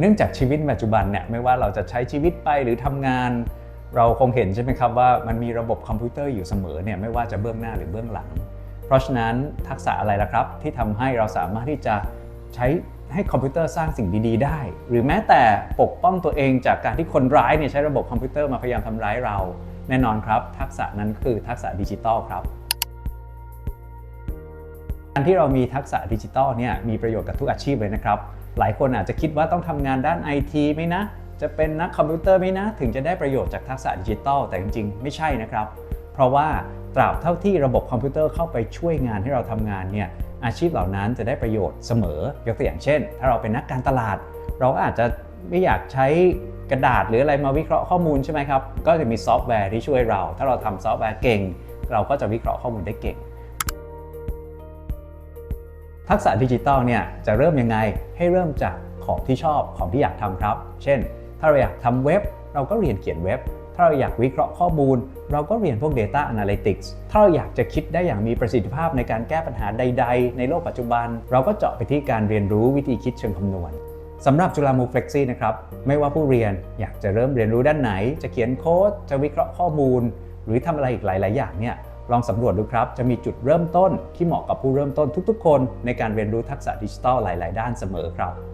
เนื่องจากชีวิตปัจจุบันเนี่ยไม่ว่าเราจะใช้ชีวิตไปหรือทำงาน เราคงเห็นใช่ไหมครับว่ามันมีระบบคอมพิวเตอร์อยู่เสมอเนี่ยไม่ว่าจะเบื้องหน้าหรือเบื้องหลัง เพราะฉะนั้นทักษะอะไรล่ะครับ ที่ทำให้เราสามารถที่จะใช้ให้คอมพิวเตอร์สร้างสิ่งดี ๆ ได้ หรือแม้แต่ปกป้องตัวเองจากการที่คนร้ายเนี่ยใช้ระบบคอมพิวเตอร์มาพยายามทำร้ายเรา แน่นอนครับ ทักษะนั้นคือทักษะดิจิทัลครับการที่เรามีทักษะดิจิทัลเนี่ยมีประโยชน์กับทุกอาชีพเลยนะครับ หลายคนอาจจะคิดว่าต้องทำงานด้านไอทีไหมนะ จะเป็นนักคอมพิวเตอร์ไหมนะ ถึงจะได้ประโยชน์จากทักษะดิจิทัลแต่จริงๆ ไม่ใช่นะครับ เพราะว่าตราบเท่าที่ระบบคอมพิวเตอร์เข้าไปช่วยงานให้เราทำงานเนี่ยอาชีพเหล่านั้นจะได้ประโยชน์เสมอ ยกตัวอย่างเช่น ถ้าเราเป็นนักการตลาด เราอาจจะไม่อยากใช้กระดาษหรืออะไรมาวิเคราะห์ข้อมูลใช่ไหมครับ ก็จะมีซอฟต์แวร์ที่ช่วยเรา ถ้าเราทำซอฟต์แวร์เก่ง เราก็จะวิเคราะห์ข้อมูลได้เก่ง ทักษะดิจิทัลเนี่ยจะเริ่มยังไงให้เริ่มจากของที่ชอบของที่อยากทำครับ เช่น ถ้าเราอยากทำเว็บ เราก็เรียนเขียนเว็บ ถ้าเราอยากวิเคราะห์ข้อมูล เราก็เรียนพวก Data Analytics ถ้าเราอยากจะคิดได้อย่างมีประสิทธิภาพในการแก้ปัญหาใด ๆ ในโลกปัจจุบัน เราก็เจาะไปที่การเรียนรู้วิธีคิดเชิงคำนวณสำหรับจุฬามู Flexi นะครับไม่ว่าผู้เรียนอยากจะเริ่มเรียนรู้ด้านไหน จะเขียนโค้ดจะวิเคราะห์ข้อมูล หรือทำอะไรอีกหลาย ๆ อย่างเนี่ย ลองสำรวจดูครับ จะมีจุดเริ่มต้นที่เหมาะกับผู้เริ่มต้นทุกๆ คน ในการเรียนรู้ทักษะดิจิทัลหลาย ๆ ด้านเสมอครับ